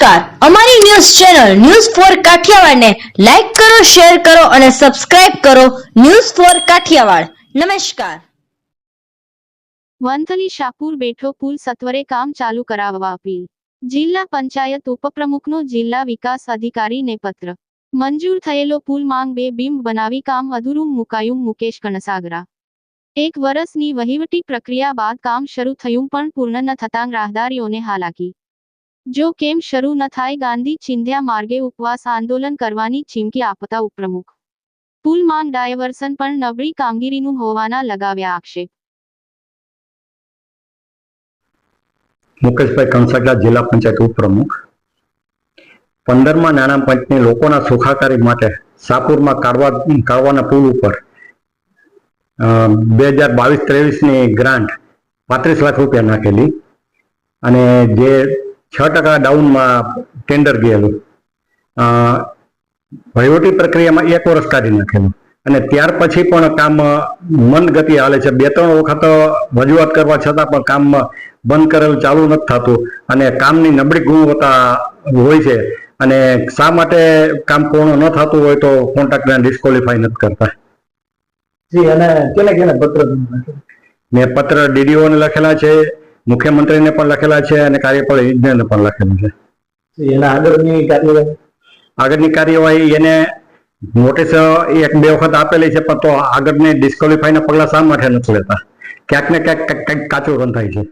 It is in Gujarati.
નમસ્કાર. અમારી ન્યૂઝ ચેનલ ન્યૂઝ ફોર કાઠિયાવાડને લાઈક કરો, શેર કરો અને સબસ્ક્રાઇબ કરો ન્યૂઝ ફોર કાઠિયાવાડ. નમસ્કાર. વંથલી શાહપુર બેઠો પુલ સત્વરે કામ ચાલુ કરાવવા અપીલ. જિલ્લા પંચાયત ઉપપ્રમુખનો જિલ્લા વિકાસ અધિકારીને પત્ર. મંજૂર થયેલો પુલ માંગ બે બિંબ બનાવી કામ અધૂરું મુકાયું મુકેશ કણસાગરા. એક વર્ષની વહીવટી પ્રક્રિયા બાદ કામ શરૂ થયું પણ પૂર્ણ ન થતાં રાહદારીઓને હાલાકી. જો કેમ શરૂ ન થાય ગાંધી ચિંધ્યા માર્ગે ઉપવાસ આંદોલન કરવાની ચીમકી આપતા ઉપપ્રમુખ. પુલ ડાયવર્સન પણ નબળી કામગીરીનું હોવાના લગાવ્યા આક્ષેપ. મુકેશભાઈ કંસાગરા જિલ્લા પંચાયત ઉપપ્રમુખ. પંદરમાં નાણાં પંચની લોકોના સુખાકારી માટે સાપુરમાં કાળવા કાળવાના પુલ ઉપર બે હજાર બાવીસ ત્રેવીસની ગ્રાન્ટ પાંત્રીસ લાખ રૂપિયા નાખેલી. અને જે છ ટકા ડાઉનમાં ટેન્ડર ગયેલું. વહીવટી પ્રક્રિયામાં એક વર્ષ કાઢી નાખેલું. અને ત્યાર પછી પણ કામ મંદ ગતિ હાલે છે. બે ત્રણ વખત રજૂઆત કરવા છતાં પણ કામ બંધ કરેલું ચાલુ નથી થતું. અને કામની નબળી ગુણવત્તા હોય છે. અને શા માટે કામ પૂર્ણ ન થતું હોય તો કોન્ટ્રાક્ટરને ડિસ્કોલિફાઈ નથી કરતા. જી અને કેને કેને પત્ર મેં પત્ર ડીડીઓને લખેલા છે. મુખ્યમંત્રીને પણ લખેલા છે અને કાર્યપાલક ઇજનેરને પણ લખેલું છે. એના આગળની કાર્યવાહી? આગળની કાર્યવાહી એને નોટિસ એક બે વખત આપેલી છે પણ તો આગળની ડિસ્કોલિફાઈના પગલા શા માટે નથી લેતા? ક્યાંક ને ક્યાંક કાચું રન થાય છે.